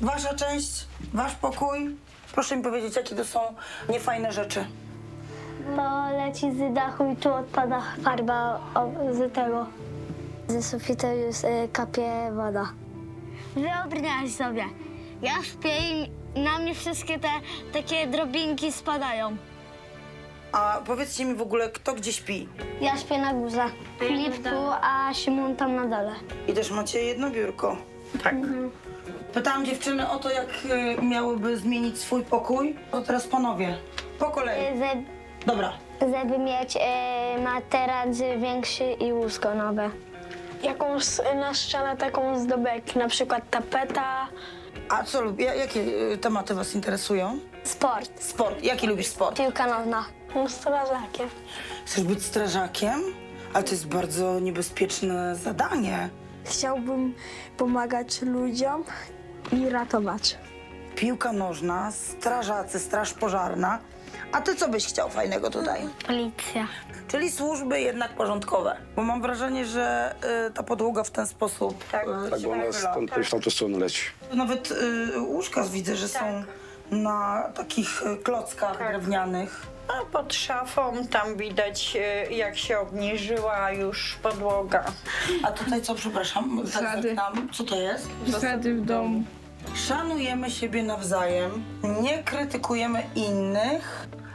Wasza część, wasz pokój. Proszę mi powiedzieć, jakie to są niefajne rzeczy. To leci z dachu i tu odpada farba o- z tego. Ze sufitu już y, kapie woda. Wyobraź sobie, ja śpię i na mnie wszystkie te takie drobinki spadają. A powiedzcie mi w ogóle, kto gdzie śpi? Ja śpię na górze, Filip tu, a Szymon tam na dole. I też macie jedno biurko. Tak. Pytałam dziewczyny o to, jak y, miałyby zmienić swój pokój. To teraz panowie. Po kolei. Żeby, Dobra. żeby mieć y, materac większy i łóżko nowe. Jakąś na ścianę taką zdobek, na przykład tapeta. A co lubię? Jakie y, tematy was interesują? Sport, Sport. Jaki lubisz sport? piłka nożna. No strażakiem. Chcesz być strażakiem? Ale to jest bardzo niebezpieczne zadanie. Chciałbym pomagać ludziom i ratować. Piłka nożna, strażacy, straż pożarna. A ty co byś chciał fajnego tutaj? Policja. Czyli służby jednak porządkowe. Bo mam wrażenie, że y, ta podłoga w ten sposób tak, y, Tak, bo ona stąd, w tamtą stronę leci. Nawet y, łóżka widzę, że są na takich y, klockach drewnianych. A pod szafą tam widać, e, jak się obniżyła już podłoga. A tutaj co, przepraszam, tak Ślady. zerknam. Co to jest? Ślady w domu. Szanujemy siebie nawzajem, nie krytykujemy innych,